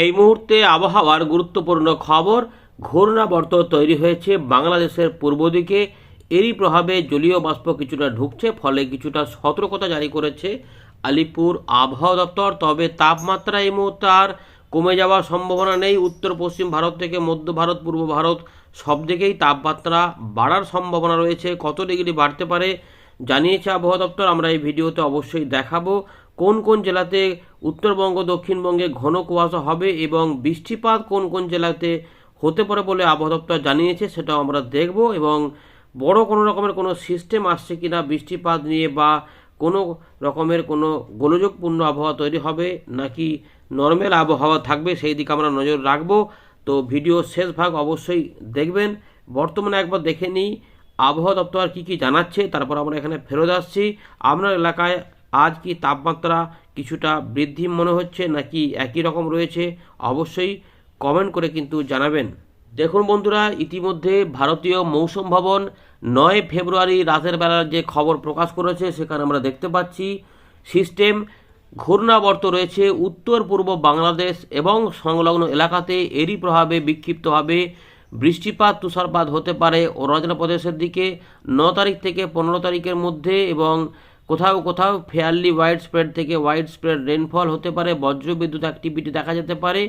এই মুহূর্তে আবহাওয়ার গুরুত্বপূর্ণ খবর, ঘূর্ণাবর্ত তৈরি হয়েছে বাংলাদেশের পূর্ব দিকে। এরই প্রভাবে জলীয় বাষ্প কিছুটা ঢুকছে, ফলে কিছুটা সতর্কতা জারি করেছে আলিপুর আবহাওয়া দপ্তর। তবে তাপমাত্রা এই মুহূর্তে আর কমে যাওয়ার সম্ভাবনা নেই। উত্তর, পশ্চিম ভারত থেকে মধ্য ভারত, পূর্ব ভারত সব দিকেই তাপমাত্রা বাড়ার সম্ভাবনা রয়েছে। কত ডিগ্রি বাড়তে পারে জানিয়েছে আবহাওয়া দপ্তর, আমরা এই ভিডিওতে অবশ্যই দেখাবো। কোন কোন জেলাতে উত্তরবঙ্গ, দক্ষিণবঙ্গে ঘন কুয়াশা হবে এবং বৃষ্টিপাত কোন কোন জেলাতে হতে পারে বলে আবহাওয়া দপ্তর জানিয়েছে সেটাও আমরা দেখব এবং বড় কোনো রকমের কোনো সিস্টেম আসছে কি না বৃষ্টিপাত নিয়ে বা কোনো রকমের কোনো গোলযোগপূর্ণ আবহাওয়া তৈরি হবে নাকি নর্মাল আবহাওয়া থাকবে সেই দিকে আমরা নজর রাখব। তো ভিডিও শেষ ভাগ অবশ্যই দেখবেন। বর্তমানে একবার দেখে নিই, আবহাওয়া দপ্তর কী কী জানাচ্ছে, তারপর আমরা এখানে ফেরত আসছি। আপনার এলাকায় আজ কি তাপমাত্রা কিছুটা বৃদ্ধি মনে হচ্ছে নাকি একই রকম রয়েছে? অবশ্যই কমেন্ট করে কিন্তু জানাবেন। দেখুন বন্ধুরা, ইতিমধ্যে ভারতীয় মৌসুম ভবন নয় ফেব্রুয়ারি রাতের বেলার যে খবর প্রকাশ করেছে সেখানে আমরা দেখতে পাচ্ছি, সিস্টেম ঘূর্ণাবর্ত রয়েছে উত্তর পূর্ব বাংলাদেশ এবং সংলগ্ন এলাকাতে। এরই প্রভাবে বিক্ষিপ্তভাবে বৃষ্টিপাত, তুষারপাত হতে পারে অরুণাচল প্রদেশের দিকে। ন তারিখ থেকে পনেরো তারিখের মধ্যে এবং কোথাও কোথাও ফেয়ারলি ওয়াইড স্প্রেড থেকে ওয়াইড স্প্রেড রেনফল হতে পারে, বজ্রবিদ্যুৎ অ্যাক্টিভিটি দেখা যেতে পারে।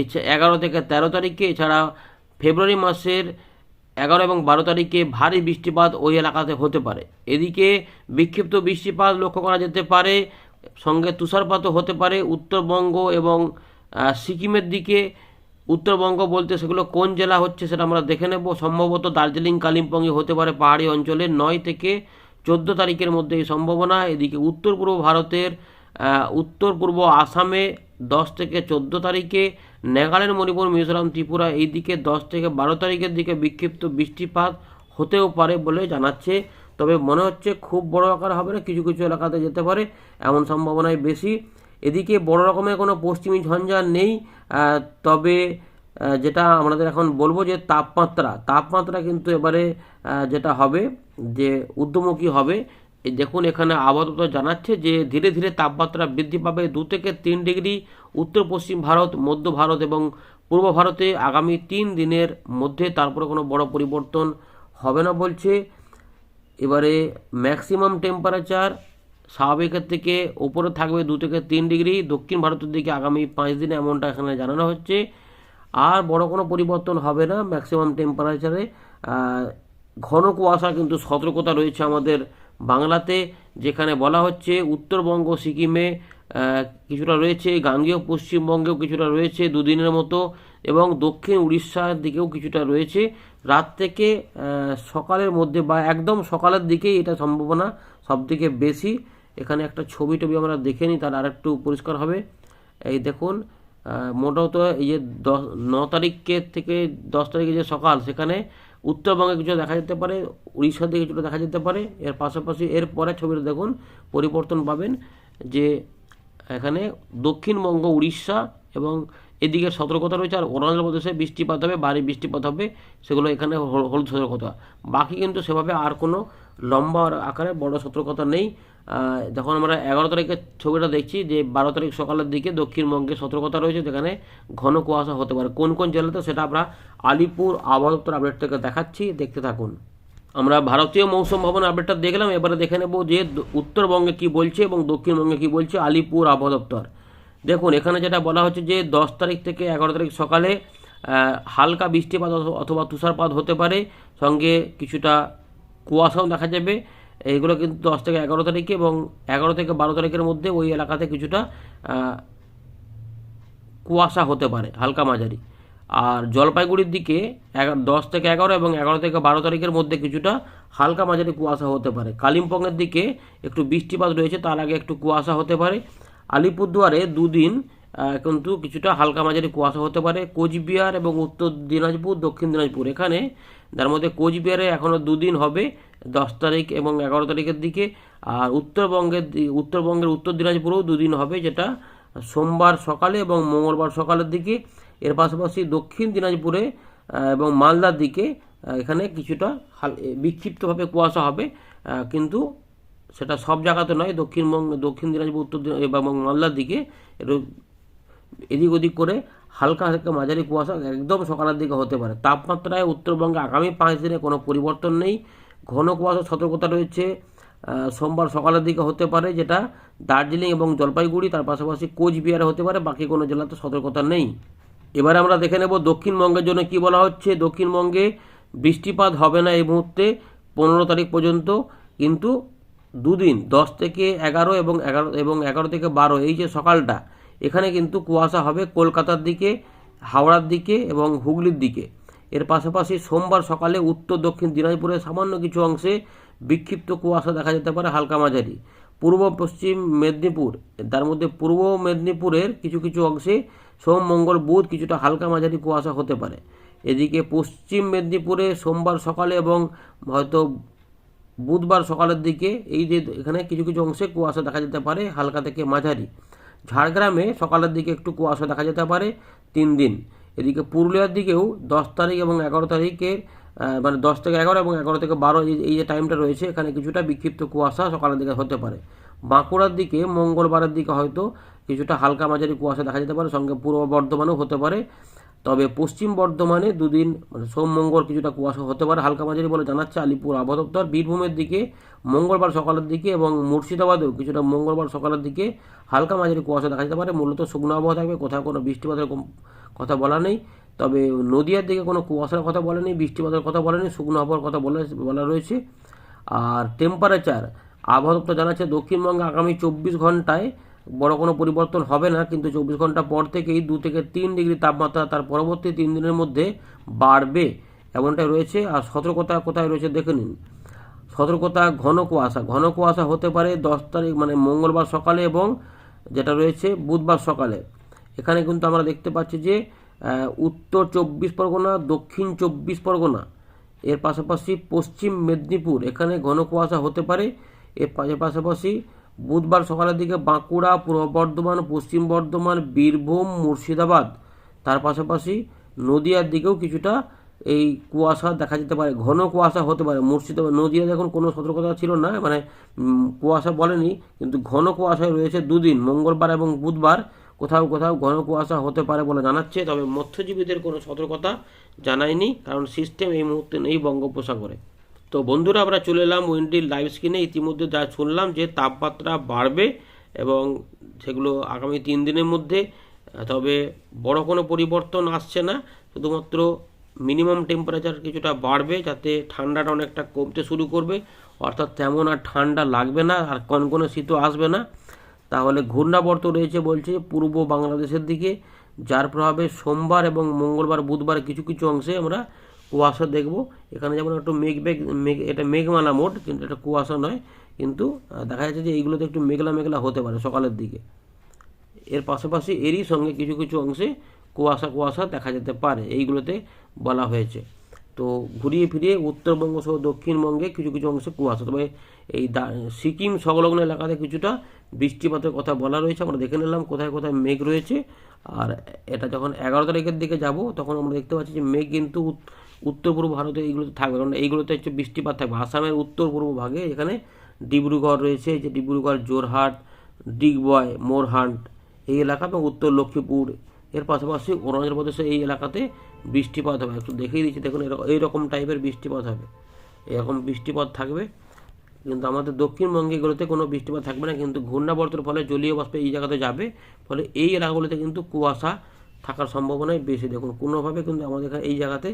এছাড়া এগারো থেকে তেরো তারিখে, এছাড়া ফেব্রুয়ারি মাসের এগারো এবং বারো তারিখে ভারী বৃষ্টিপাত ওই এলাকাতে হতে পারে। এদিকে বিক্ষিপ্ত বৃষ্টিপাত লক্ষ্য করা যেতে পারে, সঙ্গে তুষারপাতও হতে পারে উত্তরবঙ্গ এবং সিকিমের দিকে। উত্তরবঙ্গ বলতে সেগুলো কোন জেলা হচ্ছে সেটা আমরা দেখে নেব। সম্ভবত দার্জিলিং কালিম্পংয়ে হতে পারে পাহাড়ি অঞ্চলে নয় থেকে চোদ্দ তারিখের মধ্যে এই সম্ভাবনা, এদিকে উত্তর পূর্ব ভারতের উত্তর পূর্ব আসামে দশ থেকে চোদ্দ তারিখে, নাগাল্যান্ড, মণিপুর, মিজোরাম, ত্রিপুরা এই দিকে দশ থেকে বারো তারিখের দিকে বিক্ষিপ্ত বৃষ্টিপাত হতেও পারে বলে জানাচ্ছে। তবে মনে হচ্ছে খুব বড় আকার হবে না, কিছু কিছু এলাকাতে যেতে পারে, এমন সম্ভাবনাই বেশি। এদিকে বড় রকমের কোনো পশ্চিমী ঝঞ্ঝা নেই তবে যেটা আমাদের এখন বলব যে তাপমাত্রা তাপমাত্রা কিন্তু এবারে যেটা হবে যে ঊর্ধ্বমুখী হবে দেখুন এখানে আবহাওয়া জানাচ্ছে যে ধীরে ধীরে তাপমাত্রা বৃদ্ধি পাবে দু থেকে তিন ডিগ্রি উত্তর পশ্চিম ভারত, মধ্য ভারত এবং পূর্ব ভারতে আগামী তিন দিনের মধ্যে তারপরে কোনো বড় পরিবর্তন হবে না বলছে। এবারে ম্যাক্সিমাম টেম্পারেচার স্বাভাবিকের থেকে উপরে থাকবে দু থেকে তিন ডিগ্রি, দক্ষিণ ভারতের দিকে আগামী পাঁচ দিনে এমনটা এখানে জানানো হচ্ছে। আর বড় কোনো পরিবর্তন হবে না ম্যাক্সিমাম টেম্পারেচারে ঘন কুয়াশা, কিন্তু সতর্কতা রয়েছে আমাদের বাংলাতে, যেখানে বলা হচ্ছে উত্তরবঙ্গ, সিকিমে কিছুটা রয়েছে, গাঙ্গেয়, পশ্চিমবঙ্গেও কিছুটা রয়েছে দুদিনের মতো, এবং দক্ষিণ উড়িষ্যার দিকেও কিছুটা রয়েছে। রাত থেকে সকালের মধ্যে বা একদম সকালের দিকেই এটা সম্ভাবনা সব থেকে বেশি। এখানে একটা ছবি টবি আমরা দেখে নিই, তার আরেকটু পরিষ্কার হবে। এই দেখুন আহ, মোটামুটি এই যে দশ ন তারিখে থেকে দশ তারিখে যে সকাল সেখানে উত্তরবঙ্গে কিছু দেখা যেতে পারে উড়িষ্যার দিকে কিছুটা দেখা যেতে পারে। এর পাশাপাশি এর পরে ছবিটা দেখুন পরিবর্তন পাবেন যে এখানে দক্ষিণবঙ্গ উড়িষ্যা এবং এদিকে সতর্কতা রয়েছে আর অরুণাচল প্রদেশে বৃষ্টিপাত হবে ভারী বৃষ্টিপাত হবে সেগুলো এখানে হল- হলুদ সতর্কতা। বাকি কিন্তু সেভাবে আর কোনো লম্বা আকারে, বড় সতর্কতা নেই। যখন আমরা এগারো তারিখের ছবিটা দেখছি যে বারো তারিখ সকালের দিকে দক্ষিণবঙ্গে সতর্কতা রয়েছে, যেখানে ঘন কুয়াশা হতে পারে। কোন কোন জেলাতে সেটা আমরা আলিপুর আবহাওয়া দপ্তর আপডেট থেকে দেখাচ্ছি। দেখতে থাকুন। আমরা ভারতীয় মৌসুম ভবন আপডেটটা দেখলাম, এবারে দেখে নেব যে উত্তরবঙ্গে কি বলছে এবং দক্ষিণবঙ্গে কি বলছে আলিপুর আবহাওয়া দপ্তর। দেখুন, এখানে যেটা বলা হচ্ছে যে দশ তারিখ থেকে এগারো তারিখ সকালে হালকা বৃষ্টিপাত অথ- অথবা তুষারপাত হতে পারে। সঙ্গে কিছুটা কুয়াশাও দেখা যাবে। এইগুলো কিন্তু দশ থেকে এগারো তারিখে এবং এগারো থেকে বারো তারিখের মধ্যে ওই এলাকাতে কিছুটা কুয়াশা হতে পারে, হালকা মাঝারি। আর জলপাইগুড়ির দিকে এগা- দশ থেকে এগারো এবং এগারো থেকে বারো তারিখের মধ্যে কিছুটা হালকা মাঝারি কুয়াশা হতে পারে। কালিম্পংয়ের দিকে একটু বৃষ্টিপাত রয়েছে, তার আগে একটু কুয়াশা হতে পারে। আলিপুরদুয়ারে দুদিন কিন্তু কিছুটা হালকা মাঝারি কুয়াশা হতে পারে। কোচবিহার এবং উত্তর দিনাজপুর, দক্ষিণ দিনাজপুর। এখানে তার মধ্যে কোচবিহারে এখনও দুদিন হবে, দশ তারিখ এবং এগারো তারিখের দিকে। আর উত্তরবঙ্গের উত্তরবঙ্গের উত্তর দিনাজপুরেও দুদিন হবে, যেটা সোমবার সকালে এবং মঙ্গলবার সকালের দিকে। এর পাশাপাশি দক্ষিণ দিনাজপুরে এবং মালদার দিকে এখানে কিছুটা বিক্ষিপ্তভাবে কুয়াশা হবে। কিন্তু সেটা সব জায়গাতে নয় দক্ষিণবঙ্গ দক্ষিণ দিনাজপুর, উত্তর এবং মালদার দিকে। এদিক ওদিক করে হালকা হালকা মাঝারি কুয়াশা একদম সকালের দিকে হতে পারে। তাপমাত্রায় উত্তরবঙ্গে আগামী পাঁচ দিনে কোনো পরিবর্তন নেই। ঘন কুয়াশা সতর্কতা রয়েছে। সোমবার সকালের দিকে হতে পারে যেটা দার্জিলিং এবং জলপাইগুড়ি, তার পাশাপাশি কোচবিহারে হতে পারে, বাকি কোনো জেলাতে সতর্কতা নেই। এবারে আমরা দেখে নেব দক্ষিণবঙ্গের জন্য কি বলা হচ্ছে। দক্ষিণবঙ্গে বৃষ্টিপাত হবে না এই মুহূর্তে, পনেরো তারিখ পর্যন্ত, কিন্তু দুদিন, দশ থেকে এগারো এবং এগারো এবং এগারো থেকে বারো, এই যে সকালটা এখানে কিন্তু কুয়াশা হবে কলকাতার দিকে, হাওড়ার দিকে এবং হুগলির দিকে। এর পাশাপাশি সোমবার সকালে উত্তর দক্ষিণ দিনাজপুরের সামান্য কিছু অংশে বিক্ষিপ্ত কুয়াশা দেখা যেতে পারে হালকা মাঝারি। পূর্ব পশ্চিম মেদিনীপুর, তার মধ্যে পূর্ব মেদিনীপুরের কিছু কিছু অংশে সোম, মঙ্গল, বুধ কিছুটা হালকা মাঝারি কুয়াশা হতে পারে। এদিকে পশ্চিম মেদিনীপুরে সোমবার সকালে এবং হয়তো বুধবার সকালের দিকে এই যে এখানে কিছু কিছু অংশে কুয়াশা দেখা যেতে পারে হালকা থেকে মাঝারি। ঝাড়গ্রামে সকালের দিকে একটু কুয়াশা দেখা যেতে পারে, তিন দিন। এদিকে পুরুলিয়ার দিকেও দশ তারিখ এবং এগারো তারিখের মানে দশ থেকে এগারো এবং এগারো থেকে বারো এই- এই যে টাইমটা রয়েছে, এখানে কিছুটা বিক্ষিপ্ত কুয়াশা সকালের দিকে হতে পারে। বাঁকুড়ার দিকে, মঙ্গলবারের দিকে হয়তো কিছুটা হালকা মাঝারি কুয়াশা দেখা যেতে পারে, সঙ্গে পূর্ব বর্ধমানেও হতে পারে। তবে পশ্চিম বর্ধমানে দুদিন মানে সোম, মঙ্গল কিছুটা কুয়াশা হতে পারে। হালকা মাঝারি বলে জানাচ্ছে আলিপুর আবহাওয়া দপ্তর। বীরভূমের দিকে মঙ্গলবার সকালের দিকে এবং মুর্শিদাবাদেও কিছুটা মঙ্গলবার সকালের দিকে হালকা মাঝারি কুয়াশা দেখা যেতে পারে। মূলত শুকনো আবহাওয়া থাকবে, কোথাও কোনো বৃষ্টিপাতের কথা বলা নেই। তবে নদিয়ার দিকে কোনো কুয়াশার কথা বলেনি বৃষ্টিপাতের কথা বলেনি শুকনো আবহাওয়ার কথা বলে, বলা রয়েছে। আর টেম্পারেচার আবহাওয়া দপ্তর জানাচ্ছে দক্ষিণবঙ্গে আগামী চব্বিশ ঘন্টায় বড় কোনো পরিবর্তন হবে না, কিন্তু চব্বিশ ঘণ্টা পর থেকেই দু থেকে তিন ডিগ্রি তাপমাত্রা তার পরবর্তী তিন দিনের মধ্যে বাড়বে, এমনটাই রয়েছে। আর সতর্কতা কোথায় রয়েছে দেখে নিন। সতর্কতা ঘন কুয়াশা। ঘন কুয়াশা হতে পারে দশ তারিখ মানে মঙ্গলবার সকালে এবং যেটা রয়েছে বুধবার সকালে। এখানে কিন্তু আমরা দেখতে পাচ্ছি যে উত্তর চব্বিশ পরগনা, দক্ষিণ চব্বিশ পরগনা, এর পাশাপাশি পশ্চিম মেদিনীপুর। এখানে ঘন কুয়াশা হতে পারে, এর পাশাপাশি বুধবার সকালের দিকে বাঁকুড়া, পূর্ব বর্ধমান, পশ্চিম বর্ধমান, বীরভূম, মুর্শিদাবাদ, তার পাশাপাশি নদিয়ার দিকেও কিছুটা এই কুয়াশা দেখা যেতে পারে, ঘন কুয়াশা হতে পারে। মুর্শিদাবাদ নদিয়া দেখুন কোনো সতর্কতা ছিল না মানে কুয়াশা বলেনি, কিন্তু ঘন কুয়াশায় রয়েছে দুদিন, মঙ্গলবার এবং বুধবার। কোথাও কোথাও ঘন কুয়াশা হতে পারে বলে জানাচ্ছে, তবে মৎস্যজীবীদের কোনো সতর্কতা জানায়নি, কারণ সিস্টেম এই মুহূর্তে নেই বঙ্গোপসাগরে। তো বন্ধুরা, আমরা চলে এলাম উইন্ডির লাইভ স্ক্রিনে ইতিমধ্যে যা শুনলাম যে তাপমাত্রা বাড়বে এবং সেগুলো আগামী তিন দিনের মধ্যে, তবে বড় কোনো পরিবর্তন আসছে না। শুধুমাত্র মিনিমাম টেম্পারেচার কিছুটা বাড়বে যাতে ঠান্ডাটা অনেকটা কমতে শুরু করবে। অর্থাৎ তেমন আর ঠান্ডা লাগবে না, আর কনকনে শীতও আসবে না। তাহলে ঘূর্ণাবর্ত রয়েছে বলছে পূর্ব বাংলাদেশের দিকে, যার প্রভাবে সোমবার এবং মঙ্গলবার, বুধবার কিছু কিছু অংশে আমরা কুয়াশা দেখব। এখানে যেমন একটু মেঘ মেঘ মেঘ, এটা মেঘমালা মোট, কিন্তু এটা কুয়াশা নয়। কিন্তু দেখা যাচ্ছে যে এইগুলোতে একটু মেঘলা মেঘলা হতে পারে সকালের দিকে। এর পাশাপাশি এরই সঙ্গে কিছু কিছু অংশে কুয়াশা কুয়াশা দেখা যেতে পারে। এইগুলোতে বলা হয়েছে। তো ঘুরিয়ে ফিরিয়ে উত্তরবঙ্গ সহ দক্ষিণবঙ্গে কিছু কিছু অংশে কুয়াশা। তবে এই সিকিম সংলগ্ন এলাকাতে কিছুটা বৃষ্টিপাতের কথা বলা রয়েছে। আমরা দেখে নিলাম কোথায় কোথায় মেঘ রয়েছে। আর এটা যখন এগারো তারিখের দিকে যাব, তখন আমরা দেখতে পাচ্ছি যে মেঘ কিন্তু উত- উত্তর পূর্ব ভারতে এইগুলোতে থাকবে। কারণ এইগুলোতে হচ্ছে বৃষ্টিপাত থাকবে। আসামের উত্তর পূর্ব ভাগে এখানে ডিব্রুগড় রয়েছে। যে ডিব্রুগড় জোরহাট ডিগবয় মোরহান্ট এই এলাকা এবং উত্তর লক্ষ্মীপুর এর পাশাপাশি অরুণাচল প্রদেশে এই এলাকাতে বৃষ্টিপাত হবে। একটু দেখিয়ে দিচ্ছি, দেখুন এরকম এইরকম টাইপের বৃষ্টিপাত হবে। এরকম বৃষ্টিপাত থাকবে। কিন্তু আমাদের দক্ষিণবঙ্গে এগুলোতে কোনো বৃষ্টিপাত থাকবে না, কিন্তু ঘূর্ণাবর্তের ফলে জলীয় বাষ্প এই জায়গাতে যাবে। ফলে এই এলাকাগুলোতে কিন্তু কুয়াশা থাকার সম্ভাবনাই বেশি। দেখুন, কোনোভাবে কিন্তু আমাদের এই জায়গাতে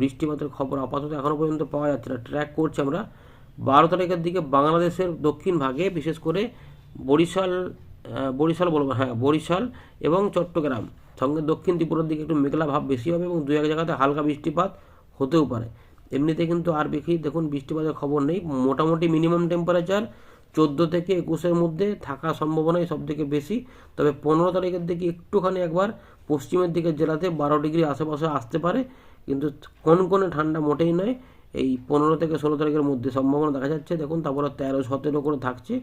বৃষ্টিপাতের খবর আপাতত এখনও পর্যন্ত পাওয়া যাচ্ছে না। ট্র্যাক করছি আমরা। বারো তারিখের দিকে বাংলাদেশের দক্ষিণ ভাগে, বিশেষ করে বরিশাল বরিশাল বলব হ্যাঁ বরিশাল এবং চট্টগ্রাম। সঙ্গে দক্ষিণ ত্রিপুরার দিকে একটু মেঘলা ভাব বেশি হবে এবং দু এক জায়গাতে হালকা বৃষ্টিপাত হতেও পারে। এমনিতে কিন্তু আর বেশি দেখুন বৃষ্টিপাতের খবর নেই। মোটামুটি মিনিমাম টেম্পারেচার চোদ্দ থেকে একুশের মধ্যে থাকার সম্ভাবনাই সব থেকে বেশি। তবে পনেরো তারিখের দিকে একটুখানি একবার পশ্চিমের দিকের জেলাতে বারো ডিগ্রি আশেপাশে আসতে পারে। কিন্তু কনকনে ঠান্ডা মোটেই নয়। এই পনেরো থেকে ষোলো তারিখের মধ্যে সম্ভাবনা দেখা যাচ্ছে। দেখুন তারপরে তেরো সতেরো করে থাকছে।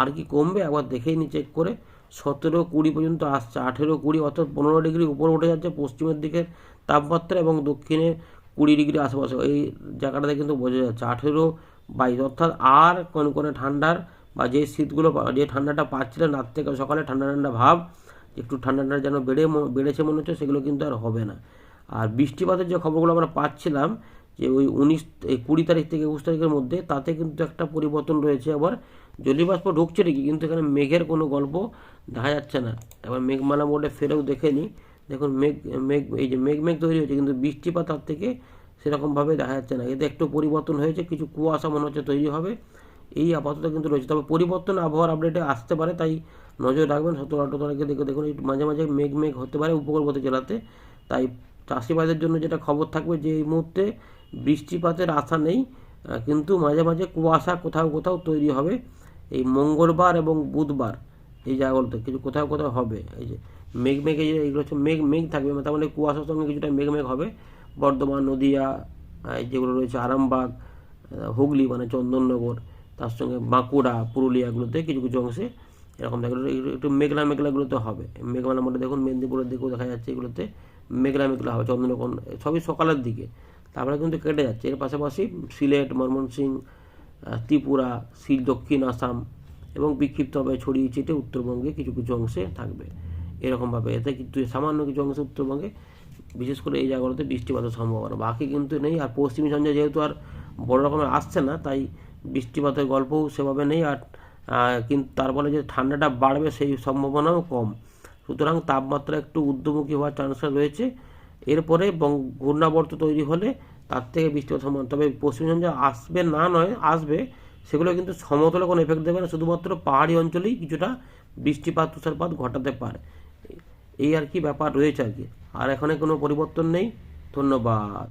আর কি কমবে একবার দেখেই নি চেক করে সতেরো কুড়ি পর্যন্ত আসছে। আঠেরো কুড়ি অর্থাৎ পনেরো ডিগ্রি উপরে উঠে যাচ্ছে, পশ্চিমের দিকের তাপমাত্রা এবং দক্ষিণে কুড়ি ডিগ্রি আশেপাশে। এই জায়গাটাতে কিন্তু বোঝা যাচ্ছে, আঠেরো বাইশ অর্থাৎ আর কনকনে ঠান্ডার বা যে শীতগুলো যে ঠান্ডাটা পাচ্ছিলেন রাত থেকে সকালে ঠান্ডা ঠান্ডা ভাব, একটু ঠান্ডা ঠান্ডা যেন বেড়ে বেড়েছে মনে হচ্ছে, সেগুলো কিন্তু আর হবে না। আর বৃষ্টিপাতের যে খবরগুলো আমরা পাচ্ছিলাম যে ওই উনিশ কুড়ি তারিখ থেকে একুশ তারিখের মধ্যে তাতে কিন্তু একটা পরিবর্তন রয়েছে আবার জলীয় বাষ্প ঢুকছে ঠিকই, কিন্তু এখানে মেঘের কোনো গল্প দেখা যাচ্ছে না। এবার মেঘমালা মোডে ফেরেও দেখে নিই। দেখুন, মেঘ মেঘ, এই যে মেঘ মেঘ তৈরি হয়েছে, কিন্তু বৃষ্টিপাত তার থেকে সেরকমভাবে দেখা যাচ্ছে না। এতে একটু পরিবর্তন হয়েছে, কিছু কুয়াশা মনে হচ্ছে তৈরি হবে। এই আপাতত কিন্তু রয়েছে। তবে পরিবর্তন আবহাওয়ার আপডেটে আসতে পারে, তাই নজর রাখবেন। সতেরো আঠারো তারিখে দেখে, দেখুন মাঝে মাঝে মেঘ মেঘ হতে পারে উপকূলবর্তী জেলাতে। তাই চাষিবাদের জন্য যেটা খবর থাকবে যে এই মুহূর্তে বৃষ্টিপাতের আশা নেই কিন্তু মাঝে মাঝে কুয়াশা কোথাও কোথাও তৈরি হবে। এই মঙ্গলবার এবং বুধবার এই জায়গাগুলোতে কিছু কোথাও কোথাও হবে। এই যে মেঘ মেঘে যে এগুলো হচ্ছে মেঘ মেঘ থাকবে তার মানে কুয়াশার সঙ্গে কিছুটা মেঘ মেঘ হবে। বর্ধমান, নদিয়া যেগুলো রয়েছে, আরামবাগ হুগলি মানে চন্দননগর, তার সঙ্গে বাঁকুড়া পুরুলিয়াগুলোতে কিছু কিছু অংশে এরকম থাকে। একটু- মেঘলা মেঘলাগুলোতে হবে। মেঘমালার মধ্যে দেখুন, মেদিনীপুরের দিকেও দেখা যাচ্ছে এগুলোতে মেঘলা মেঘলা হবে চন্দ্রকোণ সবই সকালের দিকে। তারপরে কিন্তু কেটে যাচ্ছে। এর পাশাপাশি সিলেট ময়মনসিংহ ত্রিপুরা, সিল, দক্ষিণ আসাম এবং বিক্ষিপ্তভাবে ছড়িয়ে ছিটে উত্তরবঙ্গে কিছু কিছু অংশে থাকবে। এরকমভাবে। এতে কিন্তু সামান্য কিছু অংশে উত্তরবঙ্গে, বিশেষ করে এই জায়গাগুলোতে বৃষ্টিপাতের সম্ভাবনা। বাকি কিন্তু নেই। আর পশ্চিমী ঝঞ্ঝা যেহেতু আর বড় রকমের আসছে না, তাই বৃষ্টিপাতের গল্পও সেভাবে নেই। আর কিন্তু তার ফলে যে ঠান্ডাটা বাড়বে সেই সম্ভাবনাও কম। সুতরাং তাপমাত্রা একটু ঊর্ধ্বমুখী হওয়ার চান্সেস রয়েছে। এরপরে ঘূর্ণাবর্ত তৈরি হলে তার থেকে বৃষ্টিপাত সম্ভব তবে পশ্চিমবঙ্গ আসবে না নয়, আসবে, সেগুলো কিন্তু সমতলে কোনো এফেক্ট দেবে না। শুধুমাত্র পাহাড়ি অঞ্চলেই কিছুটা বৃষ্টিপাত, তুষারপাত ঘটাতে পারে। এই আর কি ব্যাপার রয়েছে আর কি। আর এখানে কোনো পরিবর্তন নেই। ধন্যবাদ।